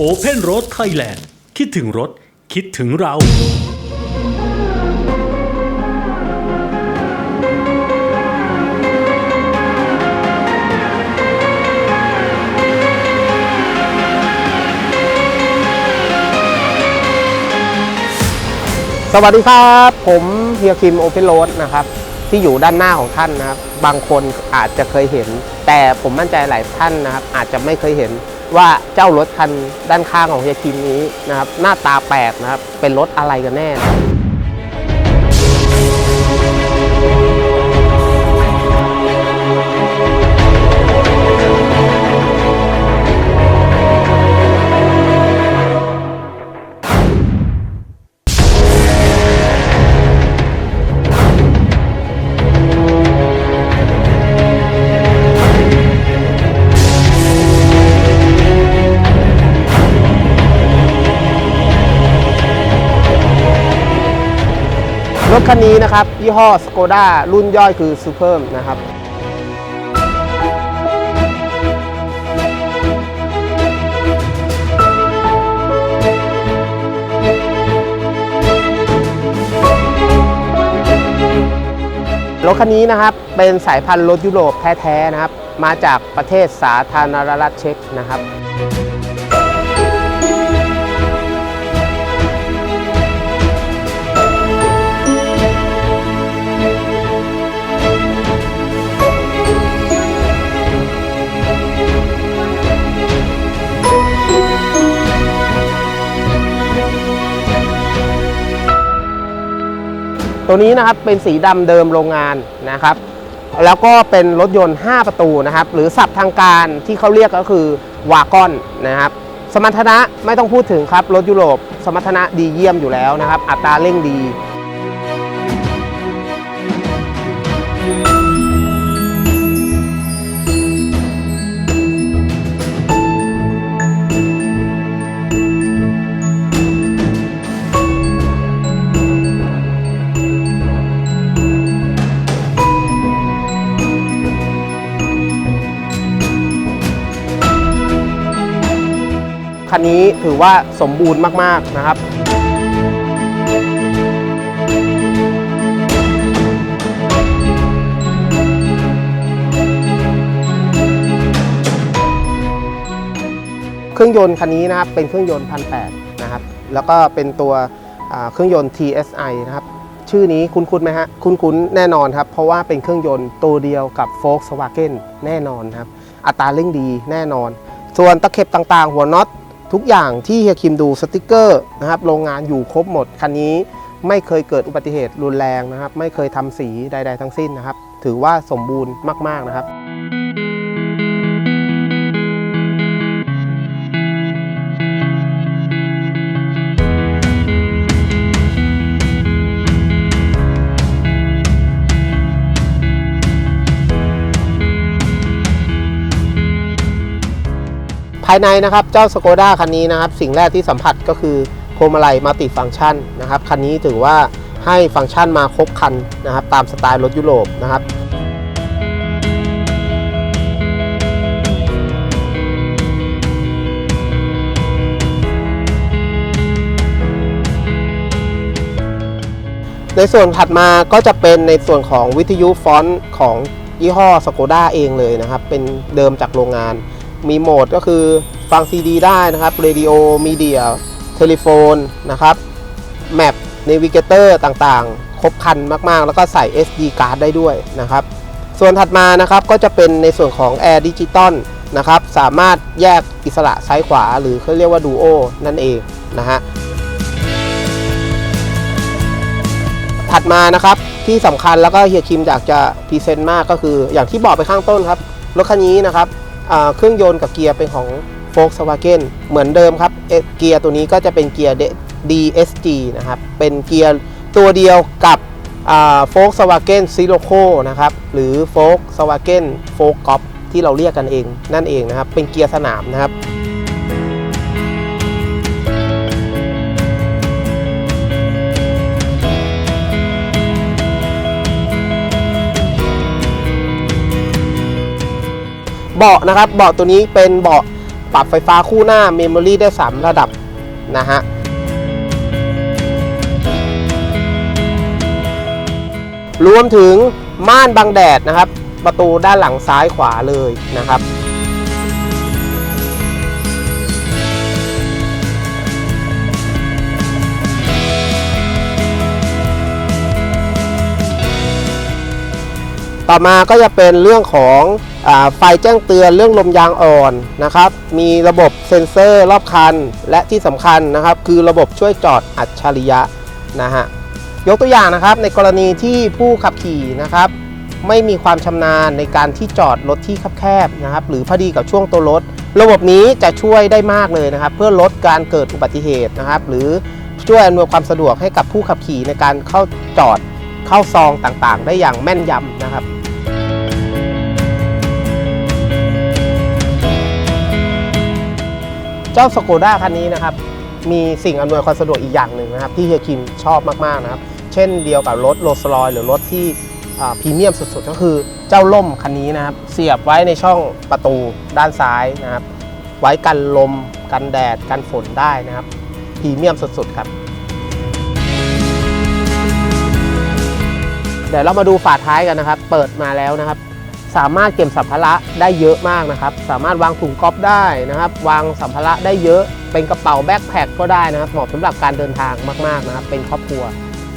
Open Road Thailand คิดถึงรถ คิดถึงเรา สวัสดีครับ ผมเฮียคิมโอเพนโรดนะครับ ที่อยู่ด้านหน้าของท่านนะครับ บางคนอาจจะเคยเห็น แต่ผมมั่นใจหลายท่านนะครับ อาจจะไม่เคยเห็น ว่าเจ้ารถคันด้านข้างของเฮียคิมนี้นะครับหน้าตาแปลกนะครับเป็นรถอะไรกันแน่ รถคันนี้นะครับยี่ห้อสโ o ด้ารุ่นย่อยคือซูเปอร์นะครับรถคันนี้นะครับเป็นสายพันธุ์รถยุโรปแท้ๆนะครับ มาจากประเทศสาธารณรัฐเช็กนะครับ ตัวนี้นะครับเป็นสีดำเดิมโรงงานนะครับ แล้วก็เป็นรถยนต์ 5 ประตูนะครับ หรือศัพท์ทางการที่เขาเรียกก็คือวากอนนะครับ สมรรถนะไม่ต้องพูดถึงครับรถยุโรป สมรรถนะดีเยี่ยมอยู่แล้วนะครับ อัตราเร่งดี คันนี้ถือว่าสมบูรณ์มาก ๆ นะครับเครื่องยนต์คันนี้นะครับเป็นเครื่องยนต์พันแนะครับ แล้วก็เป็นตัวเครื่องยนต์ TSI นะครับ ชื่อนี้คุ้นๆไหมฮะ คุ้นๆแน่นอนครับ เพราะว่าเป็นเครื่องยนต์ตัวเดียวกับ Volkswagen แน่นอนครับ อัตราเร่งดีแน่นอน ส่วนตะเข็บต่างๆ หัวน็อต ทุกอย่างที่เฮียคิมดูสติกเกอร์นะครับโรงงานอยู่ครบหมด คันนี้ไม่เคยเกิดอุบัติเหตุรุนแรงนะครับ ไม่เคยทำสีใด ๆ ทั้งสิ้นนะครับ ถือว่าสมบูรณ์มาก ๆ นะครับายในนะครับเจ้าสโ o ด้าคันนี้นะครับ สิ่งแรกที่สัมผัสก็คือพวงมาลัยมัลติฟังก์ชันนะครับคันนี้ถือว่าให้ฟังก์ชันมาครบคันนะครับ ตามสไตล์รถยุโรปนะครับในส่วนถัดมาก็จะเป็นในส่วนของวิทยุฟอนต์ของยี่ห้อสโ o ด้าเองเลยนะครับ เป็นเดิมจากโรงงาน มีโหมดก็คือฟังซีดีได้นะครับเรดิโอมีเดียเทเลโฟนนะครับแมปเนวิเกเตอร์ต่างๆ ครบครันมากๆ แล้วก็ใส่ SD card ได้ด้วยนะครับ ส่วนถัดมานะครับก็จะเป็นในส่วนของ Air Digital นะครับ สามารถแยกอิสระซ้ายขวา หรือเขาเรียกว่า Duo นั่นเองนะฮะถัดมานะครับที่สำคัญแล้วก็เฮียคิมอยากจะพรีเซนต์มากก็คืออย่างที่บอกไปข้างต้นครับรถคันนี้นะครับ เครื่องยนต์กับเกียร์เป็นของ Volkswagen เหมือนเดิมครับเกียร์ตัวนี้ก็จะเป็นเกียร์ DSG นะครับ เป็นเกียร์ตัวเดียวกับ Volkswagen Sirocco นะครับ หรือ Volkswagen f o g o p ที่เราเรียกกันเองนั่นเองนะครับ เป็นเกียร์สนามนะครับ เบาะนะครับ เบาะตัวนี้เป็นเบาะปรับไฟฟ้าคู่หน้าเมมโมรี่ได้ 3 ระดับนะฮะรวมถึงม่านบังแดดนะครับ ประตูด้านหลังซ้ายขวาเลยนะครับ ต่อมาก็จะเป็นเรื่องของอไฟแจ้งเตือนเรื่องลมยางอ่อนนะครับ มีระบบเซ็นเซอร์รอบคัน และที่สำคัญนะครับ คือระบบช่วยจอดอัจฉริยะนะฮะยกตัวอย่างนะครับในกรณีที่ผู้ขับขี่นะครับ ไม่มีความชำนาญในการที่จอดรถที่แคบๆนะครับ หรือพอดีกับช่วงตัวรถ ระบบนี้จะช่วยได้มากเลยนะครับ เพื่อลดการเกิดอุบัติเหตุนะครับ หรือช่วยอำนวยความสะดวกให้กับผู้ขับขี่ในการเข้าจอด เข้าซองต่างๆ ได้อย่างแม่นยำนะครับเจ้าสโกด้าคันนี้นะครับ มีสิ่งอำนวยความสะดวกอีกอย่างหนึ่งนะครับ ที่เฮียคิมชอบมาก ๆ นะครับ เช่นเดียวกับรถโรลส์รอยหรือรถที่พรีเมียมสุด ๆ ก็คือเจ้าล่มคันนี้นะครับ เสียบไว้ในช่องประตูด้านซ้ายนะครับ ไว้กันลม กันแดด กันฝนได้นะครับพรีเมียมสุด ๆ ครับ เดี๋ยวเรามาดูฝาท้ายกันนะครับ เปิดมาแล้วนะครับ สามารถเก็บสัมภาระได้เยอะมากนะครับ สามารถวางถุงก๊อฟได้นะครับ วางสัมภาระได้เยอะ เป็นกระเป๋าแบ็คแพคก็ได้นะครับ เหมาะสำหรับการเดินทางมากๆนะครับ เป็นครอบครัว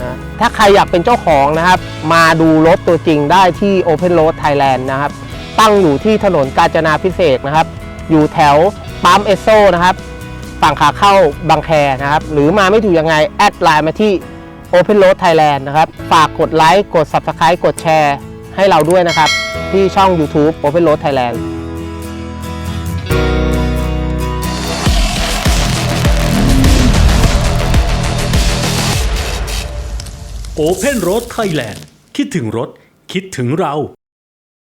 นะถ้าใครอยากเป็นเจ้าของนะครับ มาดูรถตัวจริงได้ที่ Open Road Thailand นะครับ ตั้งอยู่ที่ถนนกาญจนาพิเศษนะครับ อยู่แถวปั๊มเอสโซนะครับ ฝั่งขาเข้าบางแคนะครับ หรือมาไม่ถูกยังไง แอดไลน์มาที่ Open Road Thailand นะครับ ฝากกดไลค์ กด Subscribe กดแชร์ให้เราด้วยนะครับ ที่ช่อง YouTube Open Road Thailand โอเพนรถไทยแลนด์คิดถึงรถ คิดถึงเรา